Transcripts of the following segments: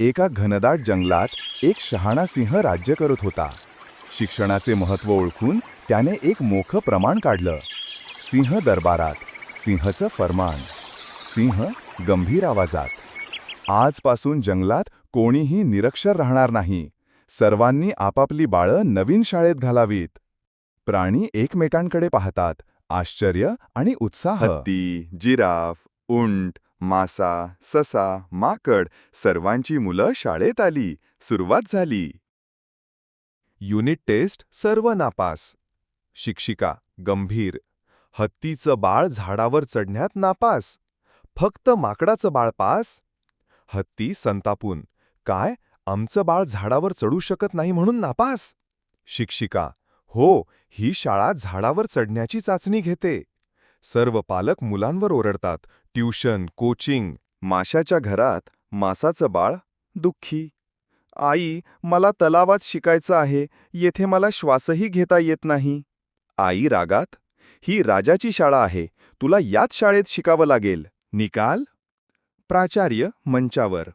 एका घनदाट जंगलात एक शहाणा सिंह राज्य करत होता. शिक्षणाचे महत्त्व ओळखून त्याने एक मोख प्रमाण काढलं. सिंह दरबारात सिंहचं फरमान. सिंह गंभीर आवाजात आजपासून जंगलात कोणीही निरक्षर राहणार नाही. सर्वांनी आपापली बाळं नवीन शाळेत घालावीत. प्राणी एकमेकांकडे पाहतात. आश्चर्य आणि उत्साह. हत्ती जिराफ उंट मासा ससा माकड सर्वांची मुलं शाळेत आली. सुरुवात झाली. युनिट टेस्ट सर्व नापास. शिक्षिका गंभीर. हत्तीचं बाळ झाडावर चढण्यात नापास. फक्त माकडाचं बाळ पास. हत्ती संतापून काय आमचं बाळ झाडावर चढू शकत नाही म्हणून नापास? शिक्षिका हो ही शाळा झाडावर चढण्याची चाचणी घेते. सर्व पालक मुलांवर ओरडतात ट्यूशन कोचिंग माशाच्या घरात मासाचं बाळ दुःखी. आई मला तलावात शिकायचं आहे येथे मला श्वासही घेता येत नाही. आई रागात? ही राजाची शाळा आहे तुला याच शाळेत शिकावं लागेल. निकाल? प्राचार्य मंचावर.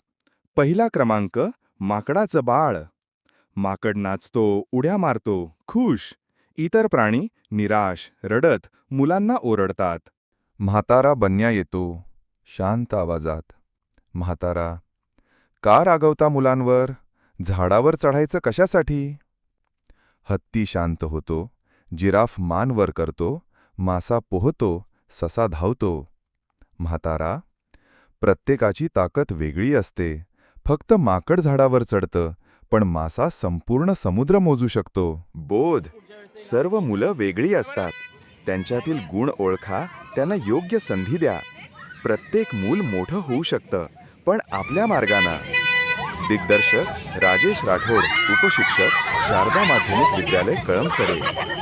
पहिला क्रमांक माकडाचं बाळ. माकड नाचतो उड्या मारतो खुश. इतर प्राणी? निराश रडत मुलांना ओरडतात. म्हातारा बन्या येतो शांत आवाजात. म्हातारा का रागवता मुलांवर? झाडावर चढायचं कशासाठी? हत्ती शांत होतो जिराफ मान वर करतो मासा पोहतो ससा धावतो. म्हातारा प्रत्येकाची ताकद वेगळी असते. फक्त माकड झाडावर चढतं पण मासा संपूर्ण समुद्र मोजू शकतो. बोध सर्व मुलं वेगळी असतात. त्यांच्यातील गुण ओळखा त्यांना योग्य संधी द्या. प्रत्येक मूल मोठं होऊ शकतं पण आपल्या मार्गानं. दिग्दर्शक राजेश राठोड उपशिक्षक शारदा माध्यमिक विद्यालय कळमसरे.